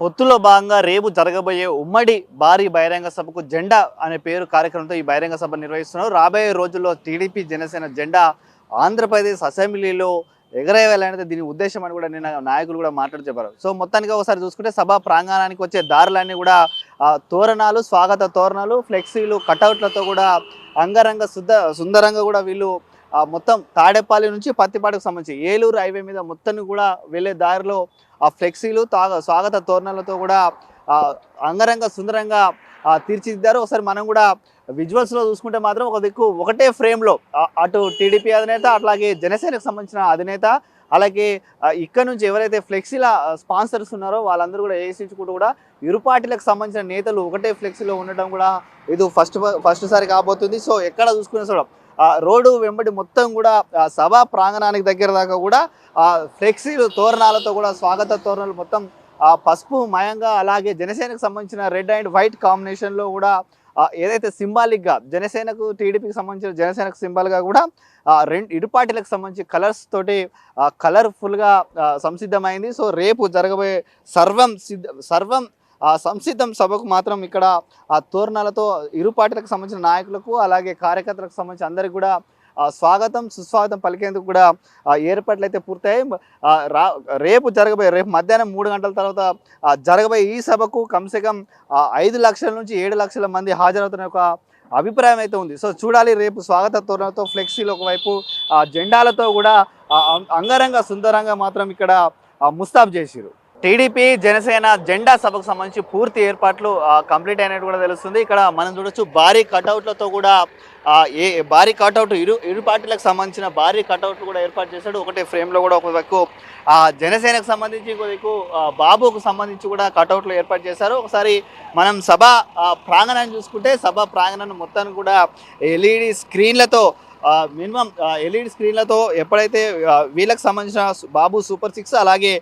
పొత్తులో భాగంగా రేపు జరగబోయే ఉమ్మడి భారీ బహిరంగ సభకు జెండా అనే పేరు కార్యక్రమంతో ఈ బహిరంగ సభ నిర్వహిస్తున్నారు. రాబోయే రోజుల్లో టీడీపీ జనసేన జెండా ఆంధ్రప్రదేశ్ అసెంబ్లీలో ఎగరేయాలనేది దీని ఉద్దేశం అని కూడా నిన్న నాయకులు కూడా మాట్లాడి చెప్పారు. సో మొత్తానికి ఒకసారి చూసుకుంటే సభా ప్రాంగణానికి వచ్చే దారులన్నీ కూడా ఆ, తోరణాలు స్వాగత తోరణాలు ఫ్లెక్సీలు కటౌట్లతో కూడా అంగరంగ శుద్ధ సుందరంగా కూడా వీళ్ళు మొత్తం తాడేపల్లి నుంచి పత్తిపాడుకు సంబంధించి ఏలూరు హైవే మీద మొత్తాన్ని కూడా వెళ్ళే దారిలో ఆ ఫ్లెక్సీలు తాగ స్వాగత తోరణాలతో కూడా అంగరంగ సుందరంగా తీర్చిదిద్దారు. ఒకసారి మనం కూడా విజువల్స్లో చూసుకుంటే మాత్రం ఒక దిక్కు ఒకటే ఫ్రేమ్లో అటు టీడీపీ అధినేత అట్లాగే జనసేనకు సంబంధించిన అధినేత అలాగే ఇక్కడ నుంచి ఎవరైతే ఫ్లెక్సీల స్పాన్సర్స్ ఉన్నారో వాళ్ళందరూ కూడా ఏసించుకుంటూ కూడా ఇరు పార్టీలకు సంబంధించిన నేతలు ఒకటే ఫ్లెక్సీలో ఉండటం కూడా ఇది ఫస్ట్ ఫస్ట్ సారి కాబోతుంది. సో ఎక్కడ చూసుకునే చూడం రోడ్డు వెంబడి మొత్తం కూడా సభా ప్రాంగణానికి దగ్గర దాకా కూడా ఆ ఫ్లెక్సీలు తోరణాలతో కూడా స్వాగత తోరణాలు మొత్తం ఆ పసుపు మయంగా అలాగే జనసేనకు సంబంధించిన రెడ్ అండ్ వైట్ కాంబినేషన్లో కూడా ఏదైతే సింబాలిక్గా జనసేనకు టీడీపీకి సంబంధించిన జనసేనకు సింబల్గా కూడా రెండు ఇరు పార్టీలకు సంబంధించి కలర్స్ తోటి కలర్ఫుల్గా సంసిద్ధమైంది. సో రేపు జరగబోయే సర్వం సిద్ధ సర్వం సంసిద్ధం సభకు మాత్రం ఇక్కడ ఆ తోరణాలతో ఇరు పార్టీలకు సంబంధించిన నాయకులకు అలాగే కార్యకర్తలకు సంబంధించి అందరికి కూడా స్వాగతం సుస్వాగతం పలికేందుకు కూడా ఏర్పాట్లు అయితే పూర్తయి రేపు జరగబోయే రేపు మధ్యాహ్నం మూడు గంటల తర్వాత జరగబోయే ఈ సభకు కమ్సే కమ్ ఐదు లక్షల నుంచి ఏడు లక్షల మంది హాజరవుతున్న ఒక అభిప్రాయం అయితే ఉంది. సో చూడాలి రేపు స్వాగత తోరణతో ఫ్లెక్సీలు ఒకవైపు ఆ, జెండాలతో కూడా అం- అంగరంగ సుందరంగా మాత్రం ఇక్కడ ముస్తాబ్ చేసిరు టీడీపీ జనసేన జెండా సభకు సంబంధించి పూర్తి ఏర్పాట్లు కంప్లీట్ అయినట్టు కూడా తెలుస్తుంది. ఇక్కడ మనం చూడొచ్చు భారీ కటౌట్లతో కూడా ఏ భారీ కటౌట్ ఇరు ఇరు పార్టీలకు సంబంధించిన భారీ కటౌట్లు కూడా ఏర్పాటు చేశాడు. ఒకటే ఫ్రేమ్లో కూడా ఒక దిక్కు ఆ జనసేనకు సంబంధించి ఒక బాబుకు సంబంధించి కూడా కటౌట్లు ఏర్పాటు చేశారు. ఒకసారి మనం సభ ప్రాంగణాన్ని చూసుకుంటే సభ ప్రాంగణాన్ని మొత్తాన్ని కూడా ఎల్ఈడి స్క్రీన్లతో మినిమం ఎల్ఈడి స్క్రీన్లతో ఎప్పుడైతే వీళ్ళకి సంబంధించిన బాబు సూపర్ సిక్స్ అలాగే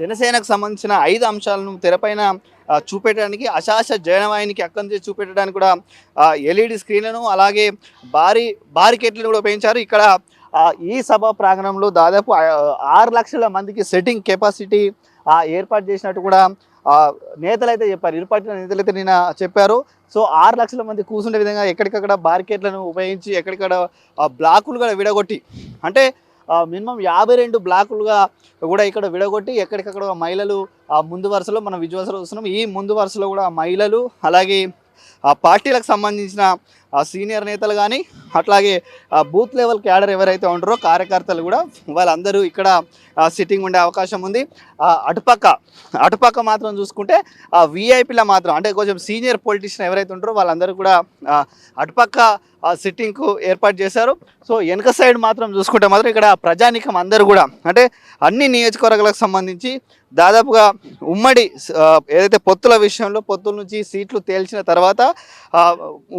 జనసేనకు సంబంధించిన ఐదు అంశాలను తెరపైన చూపెట్టడానికి అశాస జయనవాయినికి అక్కం చేసి చూపెట్టడానికి కూడా ఎల్ఈడి స్క్రీన్లను అలాగే భారీ బారికెట్లను కూడా పెంచారు ఇక్కడ ఈ సభ ప్రాంగణంలో దాదాపు ఆరు లక్షల మందికి సెట్టింగ్ కెపాసిటీ ఏర్పాటు చేసినట్టు కూడా నేతలు నేతలైతే చెప్పారు. ఇరు పార్టీల నేతలైతే నిన్న చెప్పారు. సో ఆరు లక్షల మంది కూర్చుండే విధంగా ఎక్కడికక్కడ బార్కెట్లను ఉపయోగించి ఎక్కడికక్కడ బ్లాకులు కూడా విడగొట్టి అంటే మినిమం యాభై రెండు బ్లాకులుగా కూడా ఇక్కడ విడగొట్టి ఎక్కడికక్కడ మహిళలు ఆ ముందు వరుసలో మనం విజువల్స్లో చూస్తున్నాం ఈ ముందు వరుసలో కూడా మహిళలు అలాగే ఆ పార్టీలకు సంబంధించిన సీనియర్ నేతలు కానీ అట్లాగే ఆ బూత్ లెవెల్ క్యాడర్ ఎవరైతే ఉంటారో కార్యకర్తలు కూడా వాళ్ళందరూ ఇక్కడ సిట్టింగ్ ఉండే అవకాశం ఉంది. ఆ అటుపక్క అటుపక్క మాత్రం చూసుకుంటే ఆ విఐపీల మాత్రం అంటే కొంచెం సీనియర్ పొలిటీషియన్ ఎవరైతే ఉంటారో వాళ్ళందరూ కూడా అటుపక్క సిట్టింగ్కు ఏర్పాటు చేశారు. సో వెనక సైడ్ మాత్రం చూసుకుంటే మాత్రం ఇక్కడ ప్రజానికం అందరూ కూడా అంటే అన్ని నియోజకవర్గాలకు సంబంధించి దాదాపుగా ఉమ్మడి ఏదైతే పొత్తుల విషయంలో పొత్తుల నుంచి సీట్లు తేల్చిన తర్వాత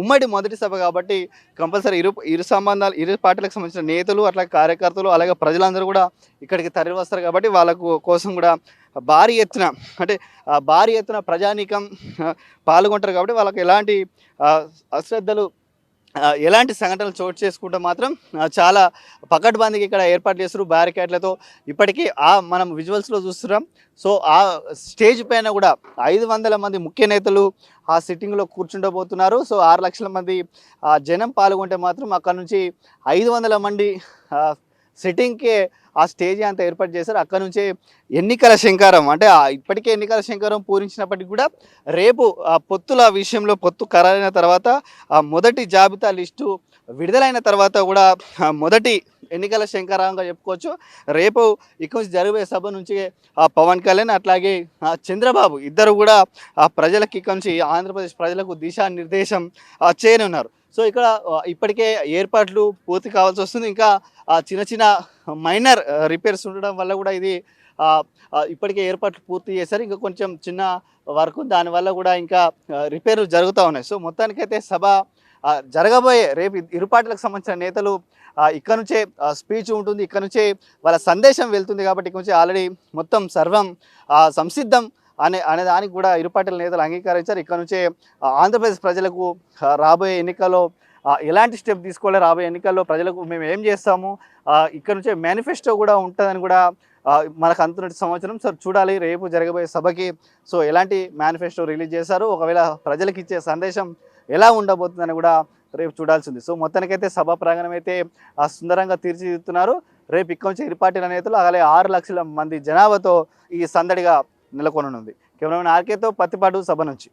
ఉమ్మడి మొదటి సభ కాబట్టి కంపల్సరీ ఇరు ఇరు సంబంధాలు ఇరు పార్టీలకు సంబంధించిన నేతలు అట్లాగే కార్యకర్తలు అలాగే ప్రజలందరూ కూడా ఇక్కడికి తరలి వస్తారు కాబట్టి వాళ్ళకు కోసం కూడా భారీ ఎత్తున అంటే భారీ ఎత్తున ప్రజానీకం పాల్గొంటారు కాబట్టి వాళ్ళకి ఎలాంటి అశ్రద్ధలు ఎలాంటి సంఘటనలు చోటు చేసుకుంటే మాత్రం చాలా పకడ్బందీకి ఇక్కడ ఏర్పాటు చేస్తారు బ్యారికేడ్లతో. ఇప్పటికీ ఆ మనం విజువల్స్లో చూస్తున్నాం. సో ఆ స్టేజ్ పైన కూడా ఐదు వందల మంది ముఖ్య నేతలు ఆ సిట్టింగ్లో కూర్చుండబోతున్నారు. సో ఆరు లక్షల మంది ఆ, జనం పాల్గొంటే మాత్రం అక్కడ నుంచి ఐదు వందల మంది సిట్టింగ్కే ఆ స్టేజ్ అంతా ఏర్పాటు చేశారు. అక్కడ నుంచే ఎన్నికల శంకారం అంటే ఆ ఇప్పటికే ఎన్నికల శంకారం పూరించినప్పటికీ కూడా రేపు ఆ పొత్తుల విషయంలో పొత్తు ఖరారైన తర్వాత ఆ మొదటి జాబితా లిస్టు విడుదలైన తర్వాత కూడా మొదటి ఎన్నికల శంకరంగా చెప్పుకోవచ్చు. రేపు ఇక నుంచి జరిగే సభ నుంచి ఆ పవన్ కళ్యాణ్ అట్లాగే చంద్రబాబు ఇద్దరు కూడా ఆ ప్రజలకు ఇక్కడ నుంచి ఆంధ్రప్రదేశ్ ప్రజలకు దిశానిర్దేశం చేయనున్నారు. సో ఇక్కడ ఇప్పటికే ఏర్పాట్లు పూర్తి కావాల్సి వస్తుంది. ఇంకా చిన్న చిన్న మైనర్ రిపేర్స్ ఉండడం వల్ల కూడా ఇది ఇప్పటికే ఏర్పాట్లు పూర్తి చేశారు. ఇంకా కొంచెం చిన్న వర్క్ దానివల్ల కూడా ఇంకా రిపేర్లు జరుగుతూ ఉన్నాయి. సో మొత్తానికైతే సభ జరగబోయే రేపు ఇరుపాట్లకు సంబంధించిన నేతలు ఇక్కడ నుంచే స్పీచ్ ఉంటుంది. ఇక్కడ నుంచే వాళ్ళ సందేశం వెళ్తుంది కాబట్టి ఇక్కడ నుంచి ఆల్రెడీ మొత్తం సర్వం సంసిద్ధం అనే అనే దానికి కూడా ఇరు పార్టీల నేతలు అంగీకరించారు. ఇక్కడ నుంచే ఆంధ్రప్రదేశ్ ప్రజలకు రాబోయే ఎన్నికల్లో ఎలాంటి స్టెప్ తీసుకోవాలి రాబోయే ఎన్నికల్లో ప్రజలకు మేము ఏం చేస్తాము? ఇక్కడ నుంచే మేనిఫెస్టో కూడా ఉంటుందని కూడా మనకు అంతున్నట్టు సంవత్సరం సో చూడాలి రేపు జరగబోయే సభకి సో ఎలాంటి మేనిఫెస్టో రిలీజ్ చేశారు? ఒకవేళ ప్రజలకు ఇచ్చే సందేశం ఎలా ఉండబోతుందని కూడా రేపు చూడాల్సింది. సో మొత్తానికైతే సభ ప్రాంగణం అయితే ఆ, సుందరంగా తీర్చిదిద్దుతున్నారు. రేపు ఇక్కడ నుంచి ఇరు పార్టీల నేతలు అలాగే ఆరు లక్షల మంది జనాభాతో ఈ సందడిగా నెలకొననుంది. కేవలం ఆర్కేతో పత్తిపాటు సభ నుంచి.